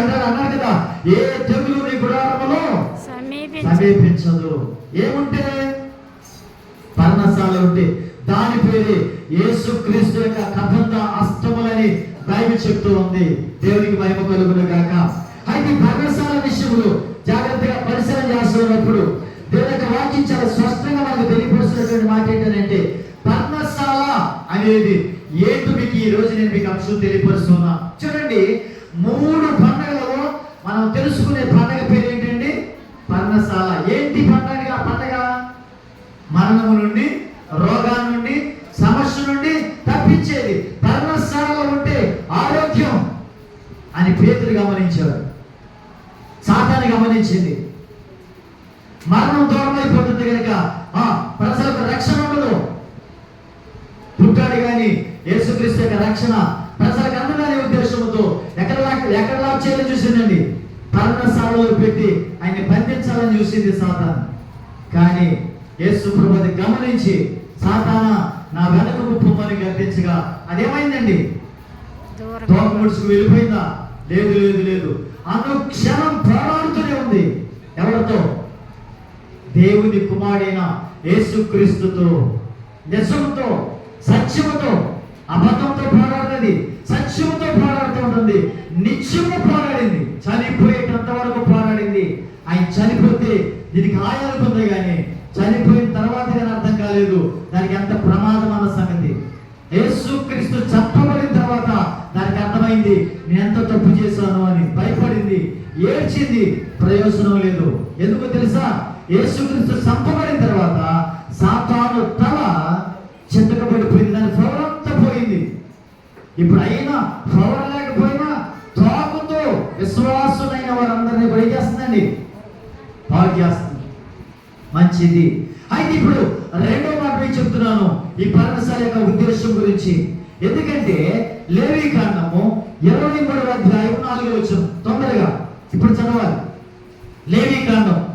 అన్నాడు అన్నాడు కదా. ఏ తెగులు నీ గుడారములో సమీపించు సమీపించదు? ఏముంటే? పర్ణశాల ఉంటే. దాని పేరే యేసుక్రీస్తు యొక్క కథంత అస్తములని బైబిల్ చెప్తూ ఉంది. దేవునికి మహిమ కలుగును గాక. అయితే పర్ణశాల విషయంలో జాగ్రత్తగా పరిశీలన చేస్తున్నప్పుడు దేవుని యొక్క వాక్యం చాలా స్పష్టంగా మనకు తెలియపరుస్తున్నటువంటి మాట ఏంటంటే పర్ణశాల అనేది ఏంటో మీకు ఈ రోజు నేను మీకు అంశం తెలియపరుస్తున్నా. చూడండి మూడు పండగలలో మనం తెలుసుకునే పండగ పేరు ఏంటండి? పర్ణశాల. ఏంటి పండగ? పండగ మరణము నుండి రోగాల నుండి సమస్య నుండి తప్పించేది. పర్ణశాలలో ఉంటే ఆరోగ్యం అని పేతులు గమనించాడు సాతాన్ని గమనించింది. మరణం దూరమైపోతుంది కనుక ఆ, ప్రజలకు రక్షణ ఉండదు. పుట్టాడు కానీ యేసుక్రీస్తు యొక్క రక్షణ ప్రజలకు పర్ణశాలలో పెట్టి ఆయన్ని బంధించాలని చూసింది సాతాన్. కానీ యేసు ప్రభుని గమనించి సాతాన నా వెనకకు పొమ్మని గర్తించగా అదేమైందండి? తోక ముడుచుకు వెళ్ళిపోయిందా? లేదు లేదు లేదు. అనుక్షణం పోరాడుతూనే ఉంది. ఎవరితో? దేవుని కుమారుడైన యేసుక్రీస్తుతో నిజంతో సత్యముతో అబద్ధంతో పోరాడుతుంది సత్యంతో పోరాడుతూ ఉంటుంది. నిత్యము పోరాడింది చనిపోయేటంత వరకు పోరాడింది ఆయన చనిపోతే దీనికి ఆయాలకుంది కానీ చనిపోయిన తర్వాత కానీ అర్థం కాలేదు. దానికి ఎంత ప్రమాదం అన్న సంగతి. యేసుక్రీస్తు చెప్పబడిన తర్వాత దానికి అర్థమైంది నేను ఎంత తప్పు చేశాను అని భయపడింది ఏడ్చింది ప్రయోజనం లేదు. ఎందుకు తెలుసా? యేసుక్రీస్తు చంపబడిన తర్వాత సాతాను తల చింతకబడిపోయింది దాని ఇప్పుడు అయినా పవర్ లేకపోయినా తోకతో విశ్వాసులైన వారందరినీ కూడా ఏం చేస్తుందండి. పాడు చేస్తుంది. మంచిది. అయితే ఇప్పుడు రెండో మాట నేను చెప్తున్నాను. ఈ పరమశాల యొక్క ఉద్దేశం గురించి. ఎందుకంటే లేవి కాండము ఇరవై మూడవ అధ్యాయం నాలుగు వచ్చాం తొందరగా. ఇప్పుడు చదవాలి. లేవి కాండం.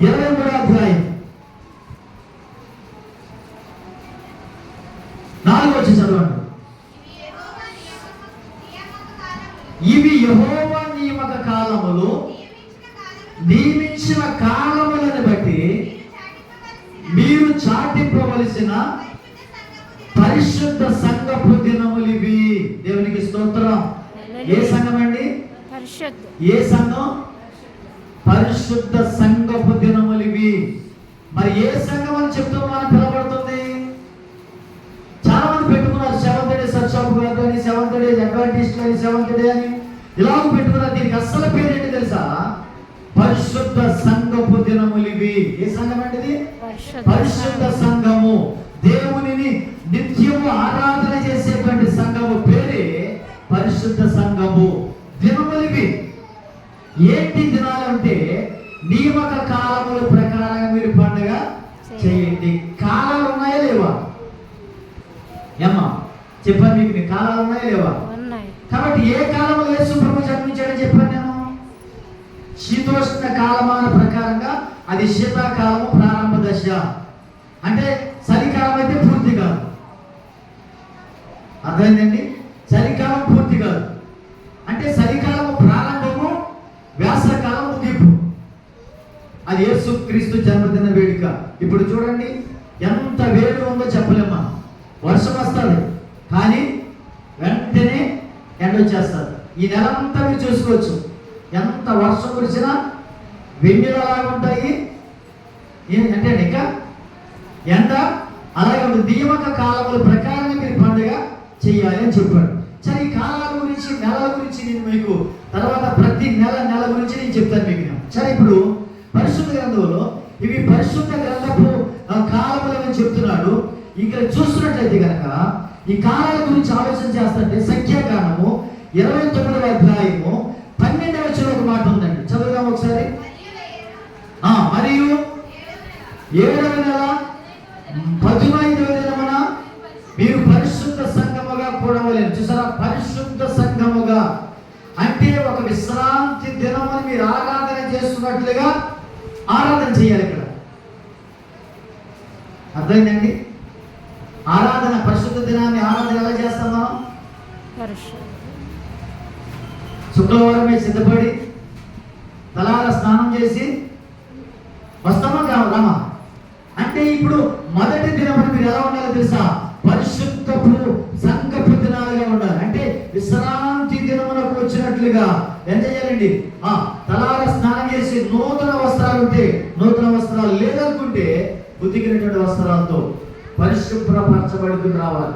ఇరవై మూడవ అధ్యాయం. నాలుగు వచ్చి చదవండి. ఇవి యెహోవా నియమక కాలములు. నియమించిన కాలములను బట్టి మీరు చాటింపవలసిన పరిశుద్ధ సంఘపు దినములు ఇవి. దేవునికి స్తోత్రం. ఏ సంఘం అండి ఏ సంఘం? పరిశుద్ధ సంఘపు దినములు ఇవి. మరి ఏ సంఘం అని చెప్తూ మనం పిలబడుతుంది సర్చాపు గారు అని సెవెంత్ డే అడ్వాంటిస్ట్ అని సెవెంత్ డే అని ఇలాగ పెట్టుకున్నారు దీనికి అస్సలు పేరు ఏంటి తెలుసా? పరిశుద్ధ సంఘపు దినములు ఇవి. ఏ సంఘం అంటే పరిశుద్ధ సంఘము. దేవునిని నిత్యము ఆరాధన చేసేటువంటి సంఘము పేరే పరిశుద్ధ సంఘము. దినములివి ఏంటి దినాలు అంటే? నియమక కాలముల ప్రకారంగా మీరు పండుగ చేయండి కాలాలు ఉన్నాయా లేవా ఏమ్మా చెప్పాను మీకు నీ కాలాలు ఉన్నాయా లేవా? కాబట్టి ఏ కాలంలో యేసు ప్రభు జన్మించాడని చెప్పాను నేను? శీతోష్ణ కాలమాన ప్రకారంగా అది శీతాకాలము ప్రారంభ దశ. అంటే చలికాలం అయితే పూర్తి కాదు. అర్థమైందండి? చలికాలం పూర్తి కాదు. అంటే చలికాలము ప్రారంభము వేసవకాలం ముగింపు. అది యేసు క్రీస్తు జన్మదిన వేడుక. ఇప్పుడు చూడండి ఎంత వేడి ఉందో చెప్పలేమా వర్షం వస్తుంది. ఎండ ఈ నెల అంతా మీరు చూసుకోవచ్చు. ఎంత వర్షం కురిసినా వెన్నెలు అలాగే ఉంటాయి అంటే ఇంకా ఎండ అలాగే ఉంటుంది నియమక కాలముల ప్రకారంగా మీరు పండుగ చేయాలి అని చెప్పాడు. సరే ఈ కాలాల గురించి నెలల గురించి నేను మీకు తర్వాత ప్రతి నెల నెల గురించి నేను చెప్తాను మీకు నేను. సరే ఇప్పుడు పరిశుద్ధ గ్రంథంలో ఇవి పరిశుద్ధ గ్రంథపు కాలములని చెప్తున్నాడు. ఇక్కడ చూస్తున్నట్లయితే కనుక ఈ కాలాల గురించి ఆలోచన చేస్తుంటే సంఖ్యాకాలం ఇరవై తొమ్మిదవ అధ్యాయము పన్నెండవ వచ్చిన ఒక మాట ఉందండి. చదువుదాం ఒకసారి. మరియు ఏడవ నెల పదిహైదవ దినమున మీరు పరిశుద్ధ సంఘముగా కూడవలేను చూసారా? పరిశుద్ధ సంఘముగా. అంటే ఒక విశ్రాంతి దినమని మీరు ఆరాధన చేస్తున్నట్లుగా ఆరాధన చేయాలి ఇక్కడ. అర్థమైందండి? ఆరాధన పరిశుద్ధ దినాన్ని ఆరాధన ఎలా చేస్తాం మనం? శుక్రవారమే సిద్ధపడి తలాల స్నానం చేసి వస్తామా కావు రామా? అంటే ఇప్పుడు మొదటి దినం మీరు ఎలా ఉండాలో తెలుసా? పరిశుద్ధపు సంకపు దినాలుగా ఉండాలి. అంటే విశ్రాంతి దినమునకు వచ్చినట్లుగా. ఎంత చేయాలండి? ఆ తలాల స్నానం చేసి నూతన వస్త్రాలు ఉంటే నూతన వస్త్రాలు లేదనుకుంటే ఉతికినటువంటి వస్త్రాలతో పరిశుభ్రపరచబడుకుని రావాలి.